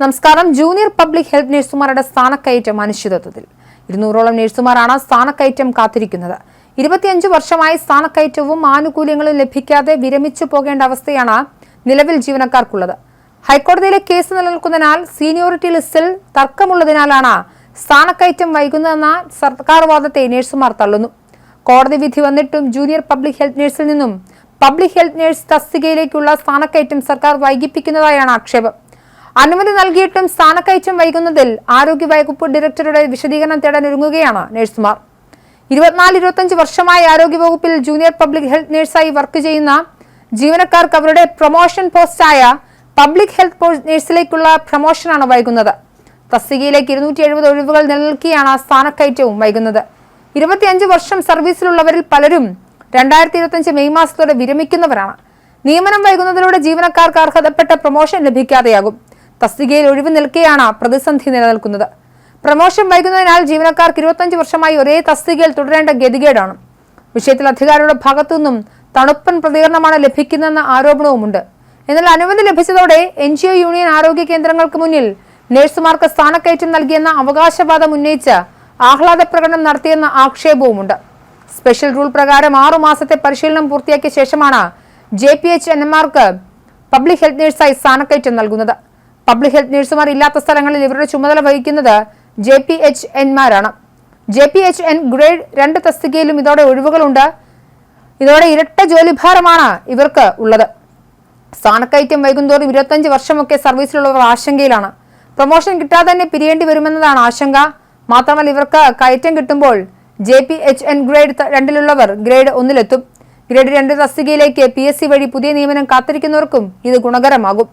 നമസ്കാരം. Junior public health നഴ്സുമാരുടെ സ്ഥാനക്കയറ്റം അനിശ്ചിതത്വത്തിൽ. ഇരുന്നൂറോളം നഴ്സുമാരാണ് സ്ഥാനക്കയറ്റം കാത്തിരിക്കുന്നത്. ഇരുപത്തിയഞ്ച് വർഷമായി സ്ഥാനക്കയറ്റവും ആനുകൂല്യങ്ങളും ലഭിക്കാതെ വിരമിച്ചു പോകേണ്ട അവസ്ഥയാണ് നിലവിൽ ജീവനക്കാർക്കുള്ളത്. ഹൈക്കോടതിയിലെ കേസ് നിലനിൽക്കുന്നതിനാൽ സീനിയോറിറ്റി ലിസ്റ്റിൽ തർക്കമുള്ളതിനാലാണ് സ്ഥാനക്കയറ്റം വൈകുന്നതെന്ന സർക്കാർ വാദത്തെ നഴ്സുമാർ തള്ളുന്നു. കോടതി വിധി വന്നിട്ടും ജൂനിയർ പബ്ലിക് ഹെൽത്ത് നഴ്സിൽ നിന്നും പബ്ലിക് ഹെൽത്ത് നഴ്സ് തസ്തികയിലേക്കുള്ള സ്ഥാനക്കയറ്റം സർക്കാർ വൈകിപ്പിക്കുന്നതായാണ് ആക്ഷേപം. അനുമതി നൽകിയിട്ടും സ്ഥാനക്കയറ്റം വൈകുന്നതിൽ ആരോഗ്യ വകുപ്പ് ഡയറക്ടറുടെ വിശദീകരണം തേടാൻ ഒരുങ്ങുകയാണ് നഴ്സുമാർ. ഇരുപത്തിനാല് ഇരുപത്തഞ്ച് വർഷമായി ആരോഗ്യവകുപ്പിൽ ജൂനിയർ പബ്ലിക് ഹെൽത്ത് നഴ്സായി വർക്ക് ചെയ്യുന്ന ജീവനക്കാർക്ക് അവരുടെ പ്രൊമോഷൻ പോസ്റ്റായ പബ്ലിക് ഹെൽത്ത് നഴ്സിലേക്കുള്ള പ്രൊമോഷനാണ് വൈകുന്നത്. തസ്തികയിലേക്ക് ഇരുന്നൂറ്റി എഴുപത് ഒഴിവുകൾ നിലനിൽക്കിയാണ് സ്ഥാനക്കയറ്റവും വൈകുന്നത്. ഇരുപത്തിയഞ്ച് വർഷം സർവീസിലുള്ളവരിൽ പലരും രണ്ടായിരത്തി ഇരുപത്തിയഞ്ച് മെയ് മാസത്തോടെ വിരമിക്കുന്നവരാണ്. നിയമനം വൈകുന്നതിലൂടെ ജീവനക്കാർക്ക് അർഹതപ്പെട്ട പ്രൊമോഷൻ ലഭിക്കാതെയാകും. തസ്തികയിൽ ഒഴിവ് നിൽക്കെയാണ് പ്രതിസന്ധി നിലനിൽക്കുന്നത്. പ്രമോഷൻ വൈകുന്നതിനാൽ ജീവനക്കാർക്ക് ഇരുപത്തഞ്ച് വർഷമായി ഒരേ തസ്തികയിൽ തുടരേണ്ട ഗതികേടാണ്. വിഷയത്തിൽ അധികാരികളുടെ ഭാഗത്തുനിന്നും തണുപ്പൻ പ്രതികരണമാണ് ലഭിക്കുന്നതെന്ന ആരോപണവുമുണ്ട്. എന്നാൽ അനുമതി ലഭിച്ചതോടെ എൻ ജി ഒ യൂണിയൻ ആരോഗ്യ കേന്ദ്രങ്ങൾക്ക് മുന്നിൽ നഴ്സുമാർക്ക് സ്ഥാനക്കയറ്റം നൽകിയെന്ന അവകാശവാദം ഉന്നയിച്ച് ആഹ്ലാദ പ്രകടനം നടത്തിയെന്ന ആക്ഷേപവുമുണ്ട്. സ്പെഷ്യൽ റൂൾ പ്രകാരം ആറു മാസത്തെ പരിശീലനം പൂർത്തിയാക്കിയ ശേഷമാണ് ജെ പി എച്ച് എൻ എൻഎംമാർക്ക് പബ്ലിക് ഹെൽത്ത് നഴ്സായി സ്ഥാനക്കയറ്റം നൽകുന്നത്. പബ്ലിക് ഹെൽത്ത് നഴ്സുമാർ ഇല്ലാത്ത സ്ഥലങ്ങളിൽ ഇവരുടെ ചുമതല വഹിക്കുന്നത് J P H എൻമാരാണ് J P H N grade രണ്ട് തസ്തികയിലും ഇതോടെ ഒഴിവുകളുണ്ട്. ഇതോടെ ഇരട്ട ജോലിഭാരമാണ് ഇവർക്ക് ഉള്ളത്. സ്ഥാനക്കയറ്റം വൈകുന്തോറും ഇരുപത്തഞ്ച് വർഷമൊക്കെ സർവീസിലുള്ളവർ ആശങ്കയിലാണ്. പ്രൊമോഷൻ കിട്ടാതെ തന്നെ പിരിയേണ്ടി വരുമെന്നതാണ് ആശങ്ക. മാത്രമല്ല ഇവർക്ക് കയറ്റം കിട്ടുമ്പോൾ J P H N grade രണ്ടിലുള്ളവർ grade ഒന്നിലെത്തും. ഗ്രേഡ് രണ്ട് തസ്തികയിലേക്ക് പി എസ് സി വഴി പുതിയ നിയമനം കാത്തിരിക്കുന്നവർക്കും ഇത് ഗുണകരമാകും.